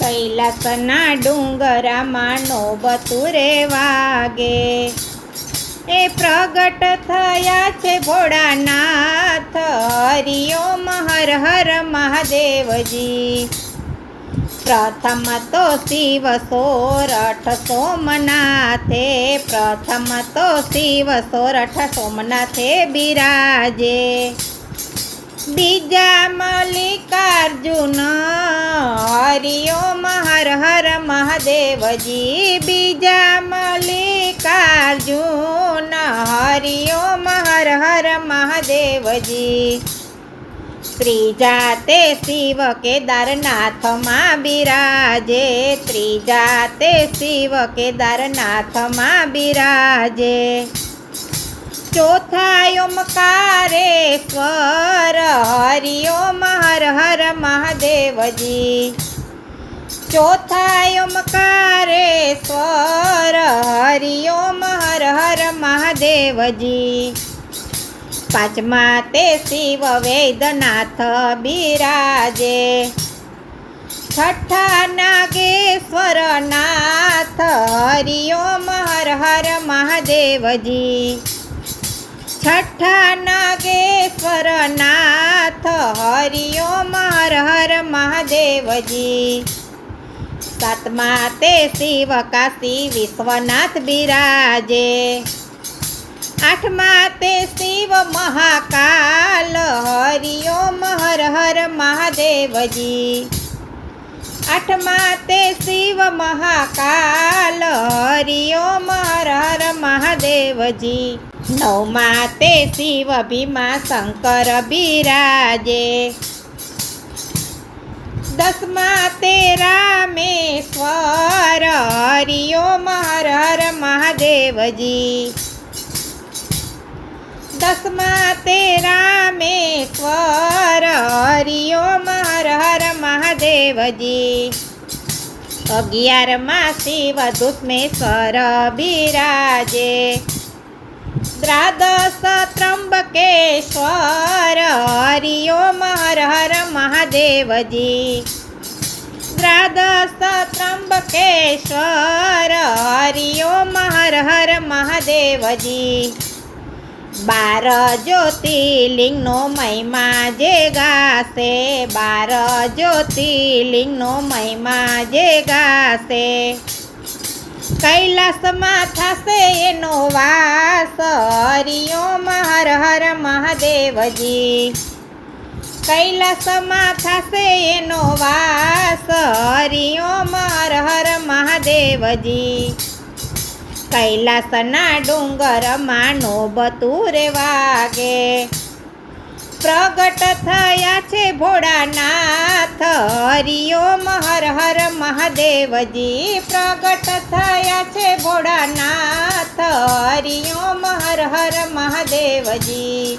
કૈલાસના ડુંગરામાં નોબતુરે વાગે. એ પ્રગટ થયા છે ભોળાનાથ હરિઓમ હર હર મહાદેવજી. પ્રથમ તો શિવ સોરઠ સોમનાથે, પ્રથમ તો શિવ સોરઠ સોમનાથે બિરાજે. બીજા મલ્લિકાર્જુન હરિઓમ હર હર મહાદેવજી, બીજા મલ્લિકાર્જુન, હરિઓમ હર હર મહાદેવજી. ત્રીજા તે શિવ કેદારનાથમાં બિરાજે ત્રીજા તે શિવ કેદારનાથમાં બિરાજે. ચોથા ઓમકારેશ્વર, હરિઓમ હર હર મહાદેવજી. ચોથા હરિ ઓમ હર હર મહાદેવજી. પાંચમા તે શિવ વેદનાથ બિરાજે. છઠ્ઠા નાગેશ્વર નાથ હરિઓમ હર હર મહાદેવજી. છઠ્ઠા નાગેશ્વર નાથ હરિઓમ હર હર મહાદેવજી. સાતમા તે શિવ કાશી વિશ્વનાથ બિરાજે. આઠમા તે શિવ મહાકાલ, હરિઓમ હર હર મહાદેવજી. આઠમા તે શિવ મહાકાલ, હરિઓમ હર હર મહાદેવજી. નવમા તે શિવ ભીમા શંકર બિરાજે. દસમા તે રામેશ્વર હરિઓમ હર હર મહાદેવજી દસમા તે રામેશ્વર હરિઓમ હર હર મહાદેવજી અગિયારમાં શિવ દુષ્મેશ્વર બિરાજે દ્રાદશ ત્રંબકેશ્વર હરિઓમ હર હર મહાદેવજી દ્રાદશ ત્રંબકેશ્વર હરિઓમ હર હર મહાદેવજી. બાર જ્યોતિર્લિંગનો મહિમા જે ગાશે, બાર જ્યોતિર્લિંગનો મહિમા જે ગાશે. કૈલાસમાં થશે એનો વાસ હરિઓમ હર હર મહાદેવજી. કૈલાસમાં થશે એનો વાસ મહાદેવજી કૈલાસના ડુંગરમાં નોબતુરે વાગે. પ્રગટ થયા છે ભોળાનાથ. હરિઓમ હર હર મહાદેવજી. પ્રગટ થયા છે ભોળાનાથ. હરિઓમ હર હર મહાદેવજી.